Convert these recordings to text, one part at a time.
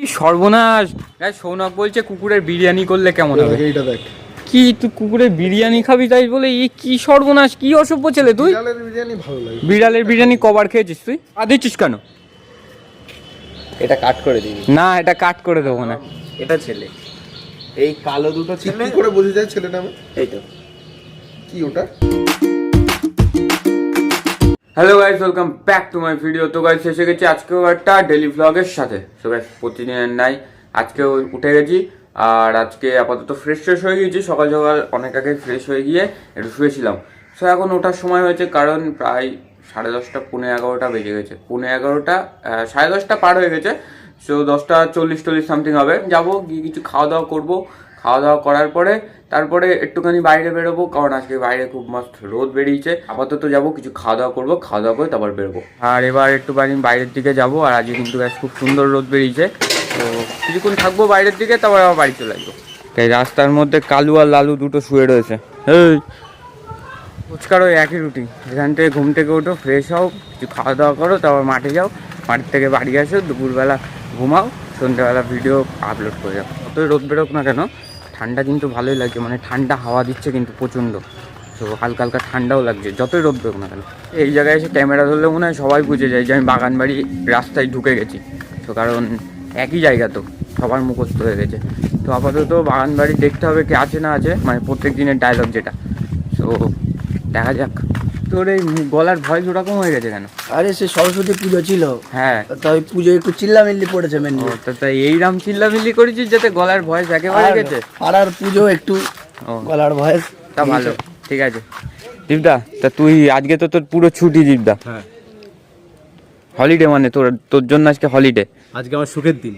কি সর্বনাশ। গাই সৌনক বলছে কুকুরের বিরিয়ানি করলে কেমন হবে? এইটা দেখ। কি তুই কুকুরের বিরিয়ানি খাবি তাই বলে? এই কি সর্বনাশ কি অসভ্য ছেলে তুই? বিড়ালের বিরিয়ানি ভালো লাগে। বিড়ালের বিরিয়ানি কবার খেয়েছিস তুই? আর দিচ্ছিস কেন? এটা কাট করে দিবি। না এটা কাট করে দেবো না। এটা ছেলে। এই কালো দুটো ছেলে। কি করে বোঝা যায় ছেলেটা আমার এই তো। কি ওটা? Hello guys welcome back to my video তো গাইস এসে গেছি আজকেও একটা ডেলি ভ্লগের সাথে। তো গাইস প্রতিদিনের নাই আজকেও উঠে গেছি। আর আজকে আপাতত ফ্রেশ ফ্রেশ হয়ে গিয়েছি। সকাল সকাল অনেক আগে ফ্রেশ হয়ে গিয়ে একটু শুয়েছিলাম। সো এখন ওঠার সময় হয়েছে কারণ প্রায় সাড়ে দশটা পনেরো এগারোটা বেজে গেছে। পনেরো এগারোটা সাড়ে দশটা পার হয়ে গেছে। সো দশটা চল্লিশ টল্লিশ সামথিং হবে। যাব, গিয়ে কিছু খাওয়া দাওয়া করব। খাওয়া দাওয়া করার পরে তারপরে একটুখানি বাইরে বেরোবো কারণ আজকে বাইরে খুব মস্ত রোদ বেরিয়েছে। আপাতত যাব কিছু খাওয়া দাওয়া করব খাওয়া দাওয়া করে তারপর বেরোবো। আর এবার একটুখানি বাইরের দিকে যাব আর আজকে কিন্তু বেশ খুব সুন্দর রোদ বেরিয়েছে। তো কিছুক্ষণ থাকব বাইরের দিকে তারপর আবার বাড়ি চলে আসব। তাই রাস্তার মধ্যে কালু আর লালু দুটো শুয়ে রয়েছে। এই ফুচকার ওই একই রুটিন। এখান থেকে ঘুম থেকে ওঠো ফ্রেশ হও কিছু খাওয়া দাওয়া করো তারপর মাঠে যাও। মাঠ থেকে বাড়ি আসো দুপুরবেলা ঘুমাও সন্ধ্যাবেলা ভিডিও আপলোড করে যাও। যতই রোদ বেরোক না কেন ঠান্ডা কিন্তু ভালোই লাগছে মানে ঠান্ডা হাওয়া দিচ্ছে কিন্তু প্রচণ্ড। তো হালকা হালকা ঠান্ডাও লাগছে, যতই রোদ দেবো না কেন। এই জায়গায় এসে ক্যামেরা ধরলে মনে হয় সবাই বুঝে যায় যে আমি বাগানবাড়ি রাস্তায় ঢুকে গেছি। তো কারণ একই জায়গা তো, সবার মুখস্থ হয়ে গেছে। তো আপাতত বাগানবাড়ি দেখতে হবে কি আছে না আছে মানে প্রত্যেক দিনের ডায়লগ যেটা। তো দেখা যাক। তোর এই গলার ভয়েস ওরকম হয়ে গেছে কেন? আরে সে সরস্বতী পুজো ছিল। হ্যাঁ। তাই পুজো একটু চিল্লামিল্লি পড়েছে মেনলি তো তাই এই রাম চিল্লামিল্লি করেছিস যাতে গলার ভয়েস একেবারে গেছে? পাড়ার পুজো একটু গলার ভয়েস। তা ভালো ঠিক আছে। দীপদা তা তুই আজকে তো তোর পুরো ছুটি দীপদা। হ্যাঁ। হলিডে মানে তোর তোর জন্য আজকে হলিডে আজকে আমার সুখের দিন।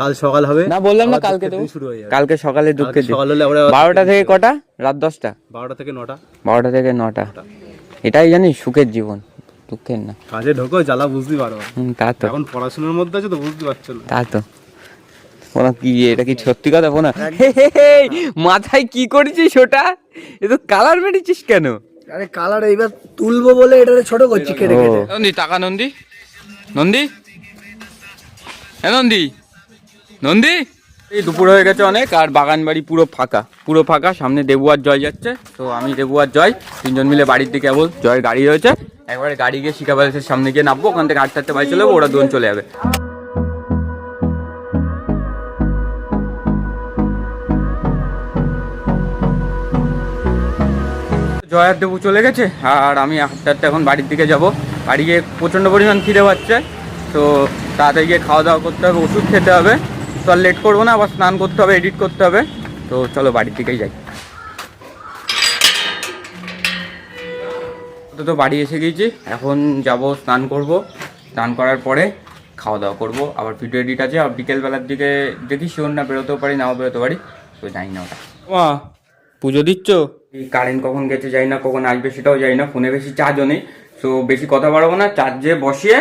কাল সকাল হবে। না বললাম না কালকে শুরু হয়ে যাবে। কালকে সকালে দুঃখের দিন। সকাল হলে আমরা বারোটা থেকে কটা? রাত দশটা? বারোটা থেকে নটা। বারোটা থেকে নটা। এটাই জানিস সুখের জীবন দুঃখের না। কাজে ঢোকো জ্বালা বুঝতে পারো। তা তো। এখন পড়াশোনার মধ্যে আছে তো বুঝতে পারছ না। তা তো। ওরা কি এটা কি সত্যি কথা বলা মাথায় কি করেছিস ওটা? এ তো কালার মেরেছিস কেন? আরে কালার এইবার তুলবো বলে এটা ছোট করছি কেটে কেটে। নন্দী টাকা নন্দী? নন্দী? হ্যাঁ নন্দী? নন্দী? এই দুপুর হয়ে গেছে অনেক, আর বাগান বাড়ি পুরো ফাঁকা। পুরো ফাঁকা, সামনে দেবুয়ার জয় যাচ্ছে। তো আমি দেবুয়ার জয়, তিনজন মিলে বাড়ির দিকে যাব জয়ের গাড়ি রয়েছে। একবারে গাড়ি গিয়ে শিখা প্যালেসের সামনে গিয়ে নামবো, ওখান থেকে আটটাতে বাড়ি চলে ওরা দুজন চলে যাবে। জয়ার দেবু চলে গেছে, আর আমি আস্তে আস্তে এখন বাড়ির দিকে যাব। বাড়ি গিয়ে প্রচণ্ড পরিমাণ খিদে পাচ্ছে, তো তাড়াতাড়ি গিয়ে খাওয়া দাওয়া করতে হবে, ওষুধ খেতে হবে। তো আর লেট করব না আবার স্নান করতে হবে এডিট করতে হবে। তো চলো বাড়ির দিকেই যাই। তো তো বাড়ি এসে গেছি এখন যাব স্নান করব। স্নান করার পরে খাওয়া দাওয়া করব। আবার ভিডিও এডিট আছে আর বিকেলবেলার দিকে দেখি শিওর না বেরোতেও পারি নাও বেরোতে পারি তো জানি না ওটা। মা পুজো দিচ্ছ? কারেন্ট কখন গেছে যাই না কখন আসবে সেটাও জানি না ফোনে বেশি চার্জও নেই। তো বেশি কথা বাড়াবো না চার্জে বসিয়ে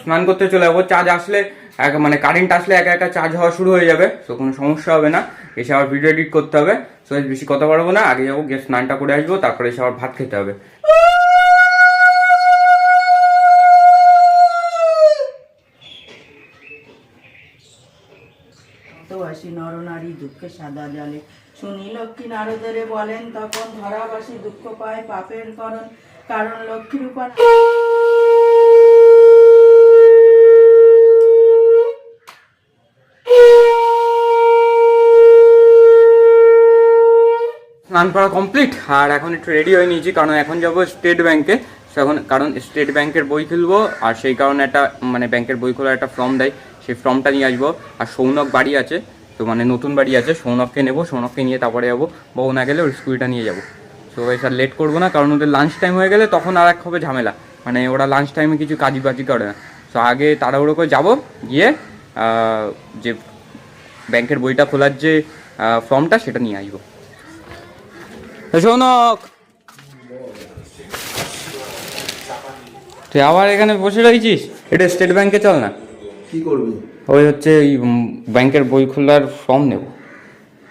স্নান করতে চলে যাব। চার্জ আসলে এক মানে কারেন্ট আসলে একা একা চার্জ হওয়া শুরু হয়ে যাবে তো কোনো সমস্যা হবে না। এসে আবার ভিডিও এডিট করতে হবে তো বেশি কথা বাড়াবো না, আগে যাব গিয়ে স্নানটা করে আসব, তারপরে এসে আবার ভাত খেতে হবে। নরনারী দুঃখে সাদা জলে। শুনি লক্ষ্মী নারদরে বলেন, তখন ধরাবাসী দুঃখ পায় পাপের করণ কারণ লক্ষ্মীর উপর স্নান করা কমপ্লিট আর এখন একটু রেডি হয়ে নিয়েছি, কারণ এখন যাব স্টেট ব্যাংকে এখন, কারণ স্টেট ব্যাংকের বই খুলবো, আর সেই কারণে একটা মানে ব্যাংকের বই খোলার একটা ফর্ম দেয়। সেই ফর্মটা নিয়ে আসব। আর সৌনক বাড়ি আছে, তো মানে নতুন বাড়ি আছে, সৌনককে নেব। সৌনককে নিয়ে তারপরে যাব। বউ না গেলে ওর স্কুলটা নিয়ে যাব। তো ভাই স্যার লেট করব না, কারণ ওদের লাঞ্চ টাইম হয়ে গেলে তখন আর এক হবে ঝামেলা। মানে ওরা লাঞ্চ টাইমে কিছু কাজি বাজি করে না। তো আগে তাড়াহুড়ো করে যাব, গিয়ে যে ব্যাংকের বইটা খোলার যে ফর্মটা সেটা নিয়ে আসব। সৌনক তুই আবার এখানে বসে রয়েছিস? এটা স্টেট ব্যাংকে চল না। কি করবি? ওই হচ্ছে উম, ব্যাংকের বই খোলার ফর্ম নেব।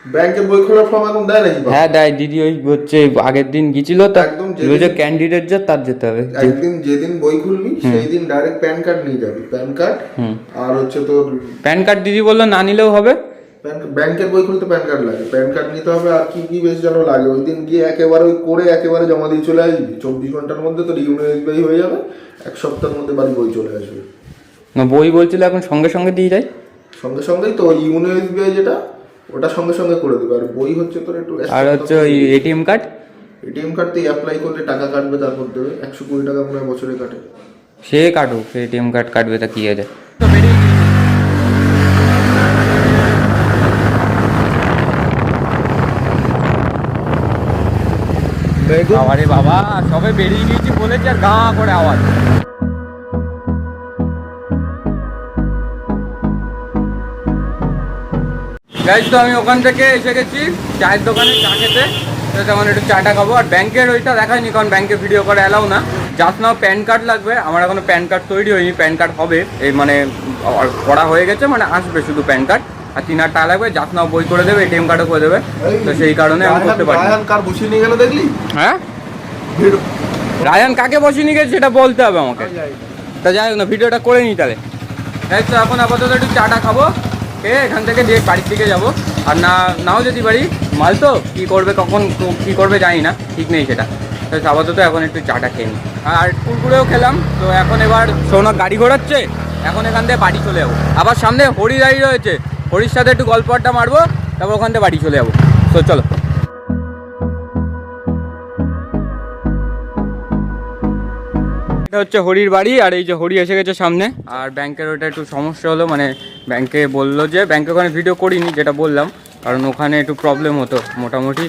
ব্যাংকের বই খোলার ফর্ম এখন দেয় নাকি হ্যাঁ দেয়। দিদি ওই হচ্ছে আগের দিন গিয়েছিল তা। একদম বলছে ক্যান্ডিডেট যা তার যেতে হবে। একদিন যেদিন বই খুলবি সেই দিন ডাইরেক্ট প্যান কার্ড নিয়ে যাবি। প্যান কার্ড আর হচ্ছে তোর প্যান কার্ড দিদি বলল না নিলেও হবে। প্যান- ব্যাংকের বই খুলতে প্যান কার্ড লাগে। প্যান কার্ড নিতে হবে আর কি কি বেশ যেন লাগে। ওই দিন গিয়ে একেবারে ওই করে একেবারে জমা দিয়ে চলে আসবি। চব্বিশ ঘণ্টার মধ্যে তোর ইউনো এসবিআই হয়ে যাবে। এক সপ্তাহের মধ্যে বাড়ি বই চলে আসবে। না বই বলছিল এখন সঙ্গে সঙ্গে দিয়ে যায় সঙ্গে সঙ্গেই তো ইউনো এসবিআই যেটা ওটা সঙ্গে সঙ্গে করে দেবে। আর বই হচ্ছে তোর একটু আর হচ্ছে ওই এটিএম কার্ড এটিএম কার্ড তুই অ্যাপ্লাই করলে টাকা কাটবে তারপর দেবে। একশো কুড়ি টাকা মনে হয় বছরে কাটে। সে কাটুক এটিএম কার্ড কাটবে তা কি আছে? বাবারে বাবা, সবে বেরিয়ে গিয়েছি আর গা করে আওয়াজ। তো আমি ওখান থেকে এসে গেছি, চায়ের দোকানে চা খেতে। তো তেমন একটু চাটা খাব। আর ব্যাংকের ওইটা দেখায়নি, কারণ ব্যাংকে ভিডিও করে অ্যালাউ না। জাস্ট নাও প্যান কার্ড লাগবে। আমার এখনও প্যান কার্ড তৈরি হয়নি। প্যান কার্ড হবে। এই মানে আর করা হয়ে গেছে মানে আসবে শুধু প্যান কার্ড আর তিন হাজার টাকা লাগবে জাস্ট বই করে দেবে এটিএম কার্ডও করে দেবে। তো সেই কারণে আমি করতে পারি কার বসিয়ে নিয়ে গেল দেখলি? হ্যাঁ? রায়ান কাকে বসিয়ে নিয়ে গেছে সেটা বলতে হবে আমাকে। তা যাই হোক না ভিডিওটা করে নিই তাহলে। তাই তো এখন আপাতত একটু চাটা খাব খেয়ে এখান থেকে দিয়ে বাড়ির দিকে যাব। আর না নাও যেতে পারি মাল তো কী করবে কখন কী করবে জানি না ঠিক নেই সেটা। তো আপাতত এখন একটু চাটা খেয়ে নিই। আর কুরকুরেও খেলাম তো এখন এবার সৌনক গাড়ি ঘোরাচ্ছে? এখন এখান থেকে বাড়ি চলে যাব। আবার সামনে হরি দাঁড়িয়ে রয়েছে হরির সাথে একটু গল্প আড্ডা মারবো তারপর ওখান থেকে বাড়ি চলে যাব। তো চলো। এটা হচ্ছে হরির বাড়ি আর এই যে হরি এসে গেছে সামনে। আর ব্যাংকের ওটা একটু সমস্যা হলো মানে ব্যাংকে বলল যে ব্যাংকে ওখানে ভিডিও করিনি যেটা বললাম কারণ ওখানে একটু প্রবলেম হতো মোটামুটি।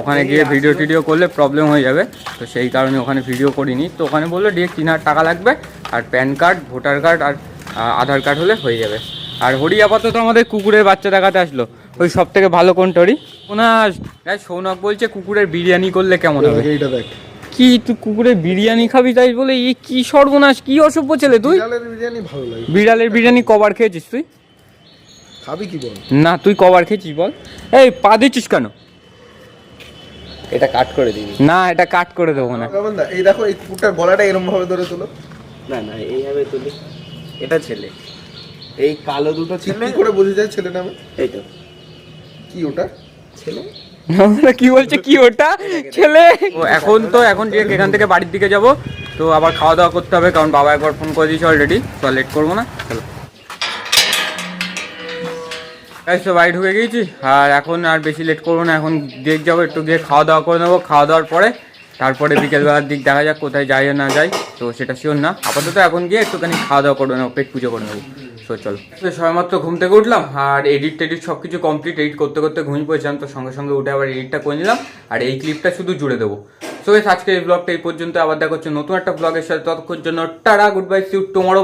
ওখানে গিয়ে ভিডিও টিডিও করলে প্রবলেম হয়ে যাবে তো সেই কারণে ওখানে ভিডিও করিনি। তো ওখানে বলল ডিরেক্ট তিন হাজার টাকা লাগবে আর PAN card voter card Aadhaar আধার কার্ড হলে হয়ে যাবে। আর হরি আপাতত আমাদের কুকুরের বাচ্চা দেখাতে আসলো। ওই সব থেকে ভালো কোনটা হরি? ওনার সৌনক বলছে কুকুরের বিরিয়ানি করলে কেমন হবে? এইটা দেখ। কি তুই কুকুরের বিরিয়ানি খাবি তাই বলে? এই কি সর্বনাশ কি অসভ্য ছেলে তুই? বিড়ালের বিরিয়ানি ভালো লাগে। বিড়ালের বিরিয়ানি কবার খেয়েছিস তুই? খাবি কি বল? না তুই কবার খেয়েছিস বল? এই পা দিচ্ছিস কেন? এটা কাট করে দিবি। না এটা কাট করে দেবো না। এই দেখো এই কুকুরটার গলাটা এরকম ভাবে ধরে তোলো। না না এইভাবে তুলি। এটা ছেলে। এই কালো দুটো ছেলে? কি করে বোঝা যায় ছেলেটা আমি এই তো কি ওটা? ছেলে? কি বলছে? কি ওটা? ছেলে? ও, এখন তো এখন যে এখান থেকে বাড়ির দিকে যাব তো আবার খাওয়া দাওয়া করতে হবে কারণ বাবা একবার ফোন করে দিয়েছে অলরেডি তো লেট করব না। চলো। এই তো বাড়ি ঢুকে গিয়েছি আর এখন আর বেশি লেট করব না এখন দেখ যাব একটু গিয়ে খাওয়া দাওয়া করে নেব। খাওয়া দাওয়ার পরে তারপরে বিকেলবেলার দিক দেখা যাক কোথায় যাই না যাই তো সেটা শিওর না। আপাতত এখন গিয়ে একটুখানি খাওয়া দাওয়া করে নেব পেট পুজো করে নেব। তো চল। সবেমাত্র ঘুম থেকে উঠলাম আর এডিট টেডিট সব কিছু কমপ্লিট এডিট করতে করতে ঘুমিয়ে পড়েছিলাম, তো সঙ্গে সঙ্গে উঠে আবার এডিটটা করে নিলাম আর এই ক্লিপটা শুধু জুড়ে দেবো। সো বেশ আজকে এই ব্লগটা এই পর্যন্ত, আবার দেখা হচ্ছে নতুন একটা ব্লগের সাথে, ততক্ষণ জন্য ta-ta goodbye see you tomorrow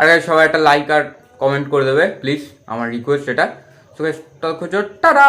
আর সবাই একটা লাইক আর কমেন্ট করে দেবে প্লিজ আমার রিকোয়েস্ট এটা। সো বেশ ততক্ষণ জন্য টাটা।